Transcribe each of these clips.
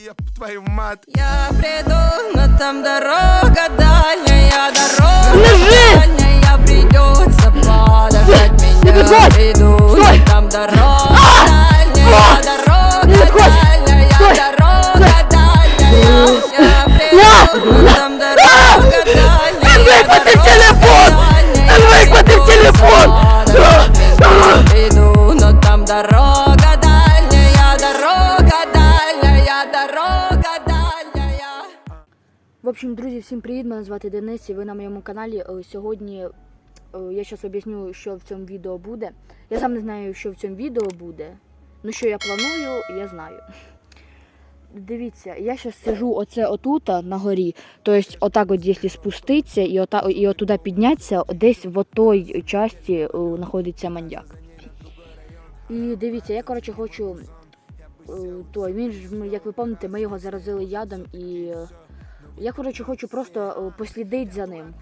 ёб твою мать. Я приду, но там дорога дальняя, дорога дальняя, придется подождать меня. Приду, но там дорога дальняя, дорога дальняя, дорога дальняя. Я приду, но там дорога дальняя, выхватив телефон! Он выхватив телефон! Друзі, всім привіт! Мене звати Денис і ви на моєму каналі. Е, Сьогодні е, я зараз об'ясню, що в цьому відео буде. Я сам не знаю, що в цьому відео буде. Ну що я планую, я знаю. Дивіться, я зараз сижу оце отута на горі. Тобто, отак, от, якщо спуститися і, ота, і отуди піднятися, десь в той часті е, знаходиться маньяк. І дивіться, я коротше хочу. Той, він ж, як ви пам'ятаєте, ми його заразили ядом і. Я, коротше, хочу просто е, послідити за ним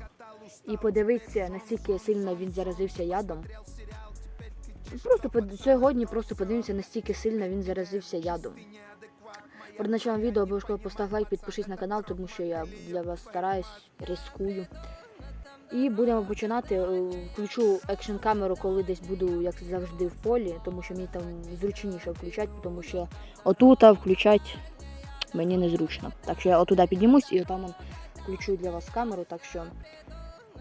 і подивитися, наскільки сильно він заразився ядом. Просто сьогодні просто подивимося, наскільки сильно він заразився ядом. Перед началом відео обов'язково постав лайк, підпишись на канал, тому що я для вас стараюсь, рискую. І будемо починати. Е, Включу екшн камеру, коли десь буду, як завжди, в полі, тому що мені там зручніше включати, тому що отута включати мені незручно. Так що я отуда піднімусь і отам включу для вас камеру. Так що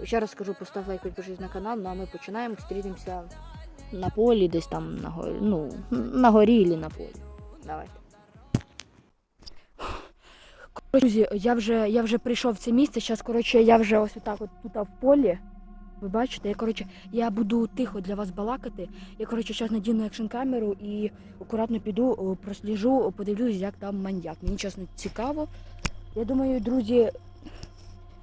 ще раз скажу, постав лайк, підпишись на канал. Ну а ми починаємо. Зустрінемося на полі, десь там на горі, ну, на горі або на полі. Давайте. Друзі, я вже, я вже прийшов в це місце. Зараз, коротше, я вже ось отак от тут в полі. Ви бачите, я коротше, я буду тихо для вас балакати. Я коротше зараз надіну екшн камеру і акуратно піду, просліжу, подивлюсь, як там маньяк. Мені чесно цікаво. Я думаю, друзі,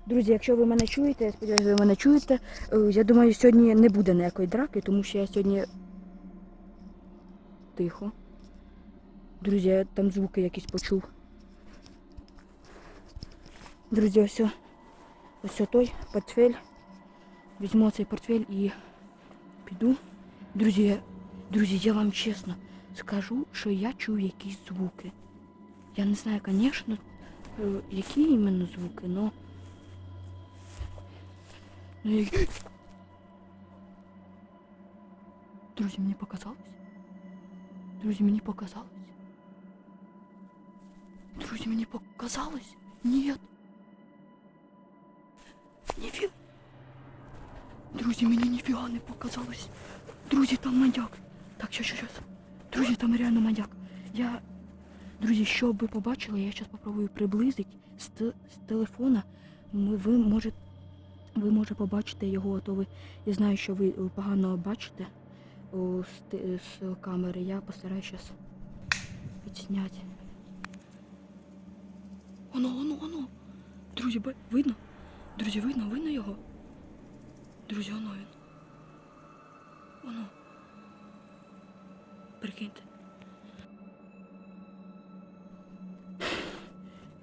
друзі, якщо ви мене чуєте, я сподіваюся, ви мене чуєте. е, Я думаю, сьогодні не буде ніякої драки, тому що я сьогодні тихо. Друзі, я там звуки якісь почув. Друзі, ось, ось той портфель. Візьму цей портфель і піду. Друзі, я- друзі, я вам чесно скажу, що я чую якісь звуки. Я не знаю, звісно, е, які іменно звуки, но. Ну, які... Друзі, мені показалось? Друзі, мені показалось? Друзі, мені показалось? Нет. Друзі, мені ніфіга не показалось. Друзі, там маньяк. Так, що, що, що. Друзі, там реально маньяк. Я. Друзі, щоб ви побачили, я зараз попробую приблизити з, з телефона. Ми, ви може, ви може побачите його, то ви. Я знаю, що ви погано бачите о, з, з камери. Я постараюсь зараз підсняти. Оно, оно, оно. Друзі, видно? Друзі, видно, видно його? Друзі, оно він. Оно. Прикиньте.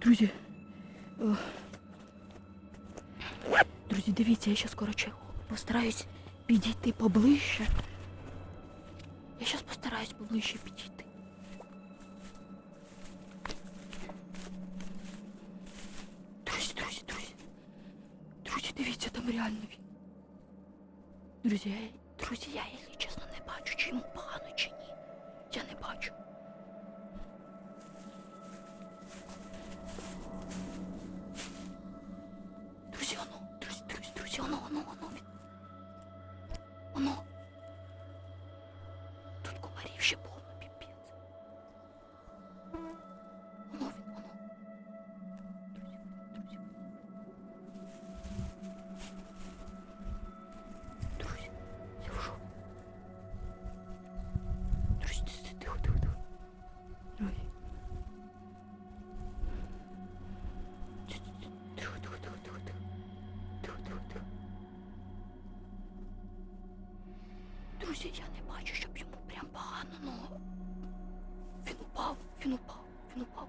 Друзі. о. Друзі, дивіться, я зараз, коротше, постараюсь підійти поближче. Я зараз постараюсь поближче підійти. Друзі, друзі, друзі. Друзі, дивіться, там реально він. Друзі, друзі, я, якщо чесно, не бачу, чи йому погано, чи ні. Я не бачу. Друзі, оно, друзі, друзі, друзі, оно, оно, оно він. Оно. Друзі, я не бачу, щоб йому прям погано, ну. Він упав, він упав, він упав.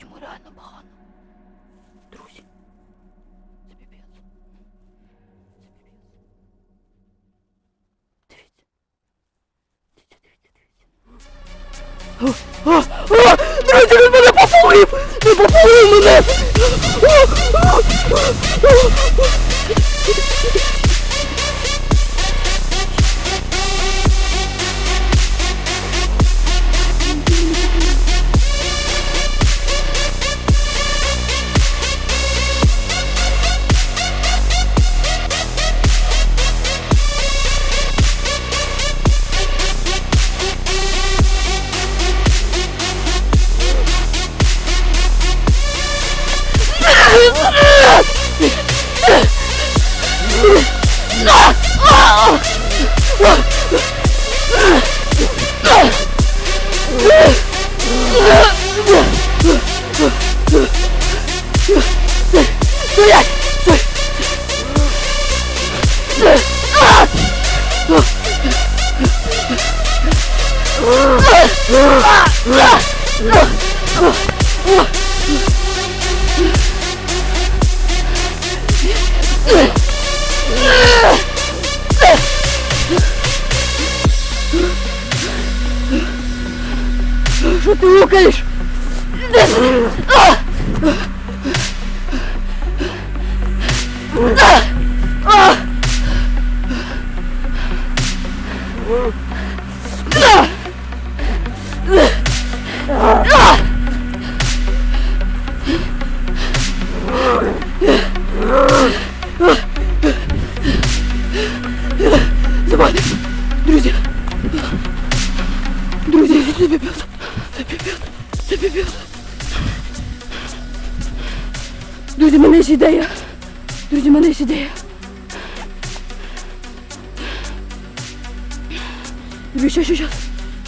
Йому реально погано. Друзі. Це піпець. Це піпець. Дивіться. Дивіться, дивіться, дивіться. Друзі, він мене пофурив! Він пофурив мене! Стоять! Стоять! Ugh! Друзі, в мене є ідея! Друзі, в мене є ідея! Друзі, щас, щас, щас!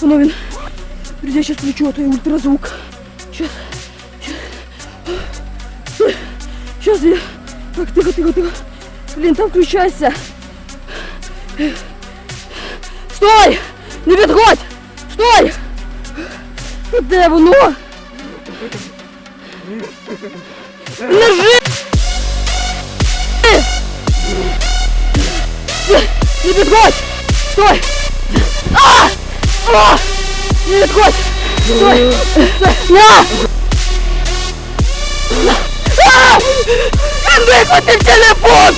Воно він! Друзі, я щас включу той ультразвук! Щас! Щас! Щас я! Так, тихо, тихо, тихо! Блін, там включайся! Стой! Не відходь! Стой! Де воно? Лежи! Не відходь! Стой! А! А! Не відходь! Стой! Стой! На! А! Він вихватив телефон!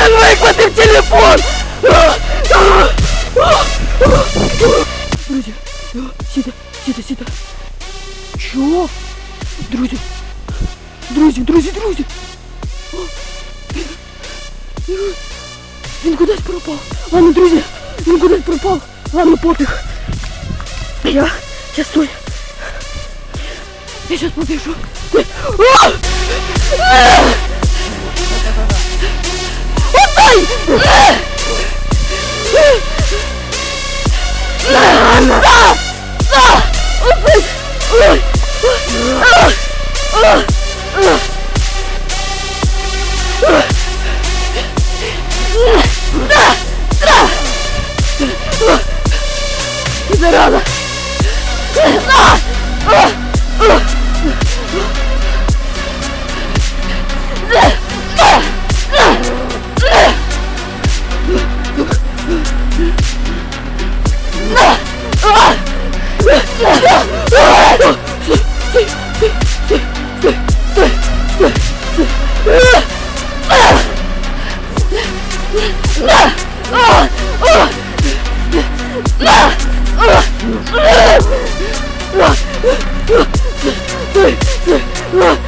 Він вихватив телефон! А! А! Друзі, сіда, сіда, сіда. Що? Друзі, друзі, друзі, друзі. Він- кудись пропав. Ладно, друзі, він кудись пропав. Ладно, пофіг. Я, я стой. Я. А! А! Отдай! А! 对对啊！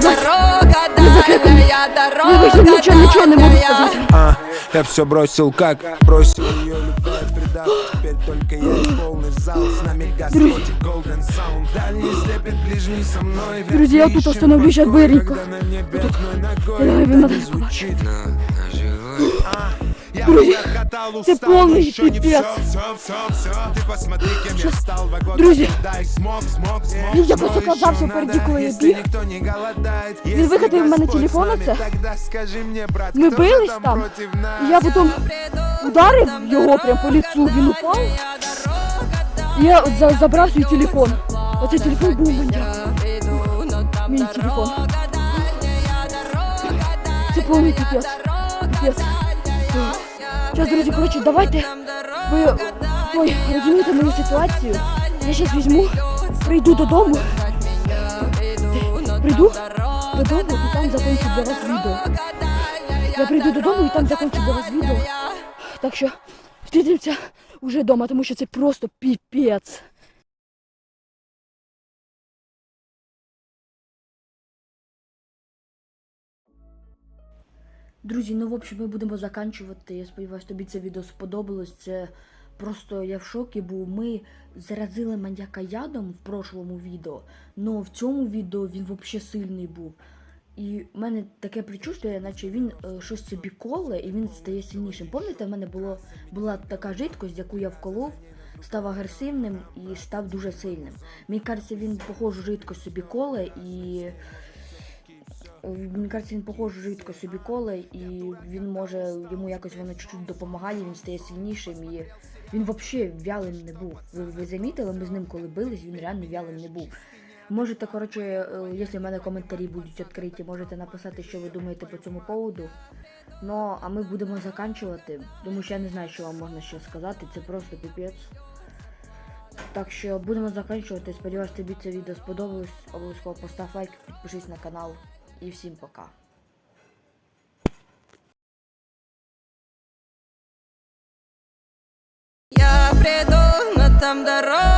Дорога дальняя, Я дорога не. А, все бросил как бросил. Ее любовь предав Теперь только я полный зал. С нами Господь и Golden Sound. Дальний слепит ближний со мной. Друзья, я тут остановлюсь на небе одной Я ногой его надо звучит. Я Друзі, це повний піпець. я Друзі, смог, смог, смог Він я Что просто еще казався надо, я біг. Він Если в мене телефон оце. Тогда скажи мне, брат, Ми бились там там. против нас? І я потім ударив його прям по лицу, він упав. І я от за- забрав свій телефон. Оцей телефон був у мене. Мій телефон. Це повний піпець. Піпець. Зараз, друзі, коротше, давайте ви ой, розумієте мою ситуацію. Я зараз візьму, прийду додому. Прийду, додому і там закінчу для вас відео. Я прийду додому і там закончу для вас відео. Так що встретимося вже вдома, тому що це просто піпець. Друзі, ну в общем, ми будемо заканчувати. Я сподіваюся, тобі це відео сподобалось. Це просто я в шокі був. Ми заразили маньяка ядом в прошлому відео, але в цьому відео він взагалі сильний був. І в мене таке предчувствие, наче він е, щось собі коле і він стає сильнішим. Пам'ятаєте, в мене було, була така жидкость, яку я вколов, став агресивним і став дуже сильним. Мені кажеться, він похожу жидкость собі коле і. Мені кажеться, він похож жидко собі коле, і він може йому якось воно чуть-чуть допомагає, він стає сильнішим і він взагалі вялим не був. Ви, ви замітили, ми з ним коли бились, він реально вялим не був. Можете, коротше, е, якщо в мене коментарі будуть відкриті, можете написати, що ви думаєте по цьому поводу. Ну, а ми будемо заканчувати, тому що я не знаю, що вам можна ще сказати, це просто піпець. Так що будемо заканчувати. Сподіваюсь, тобі це відео сподобалось. Обов'язково постав лайк, підпишись на канал. І всім пока. Я приду, но там дорога